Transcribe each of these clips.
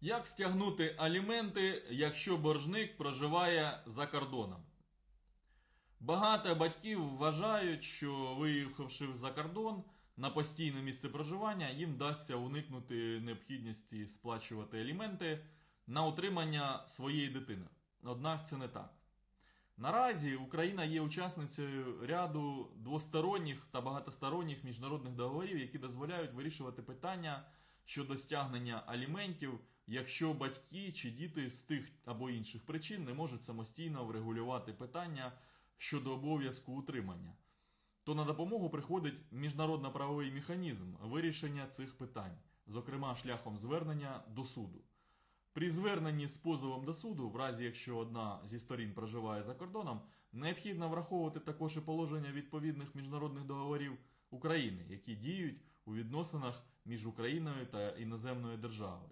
Як стягнути аліменти, якщо боржник проживає за кордоном? Багато батьків вважають, що виїхавши за кордон на постійне місце проживання, їм вдасться уникнути необхідності сплачувати аліменти на утримання своєї дитини. Однак це не так. Наразі Україна є учасницею ряду двосторонніх та багатосторонніх міжнародних договорів, які дозволяють вирішувати питання щодо стягнення аліментів, якщо батьки чи діти з тих або інших причин не можуть самостійно врегулювати питання щодо обов'язку утримання. То на допомогу приходить міжнародно-правовий механізм вирішення цих питань, зокрема шляхом звернення до суду. При зверненні з позовом до суду, в разі якщо одна зі сторін проживає за кордоном, необхідно враховувати також і положення відповідних міжнародних договорів України, які діють у відносинах між Україною та іноземною державою.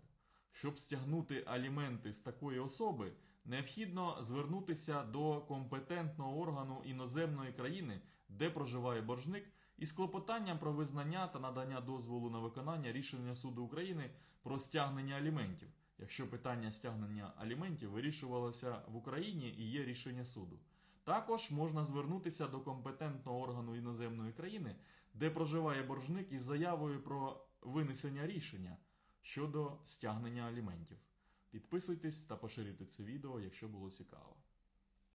Щоб стягнути аліменти з такої особи, необхідно звернутися до компетентного органу іноземної країни, де проживає боржник, із клопотанням про визнання та надання дозволу на виконання рішення суду України про стягнення аліментів, якщо питання стягнення аліментів вирішувалося в Україні і є рішення суду. Також можна звернутися до компетентного органу іноземної країни, де проживає боржник із заявою про винесення рішення щодо стягнення аліментів. Підписуйтесь та поширюйте це відео, якщо було цікаво.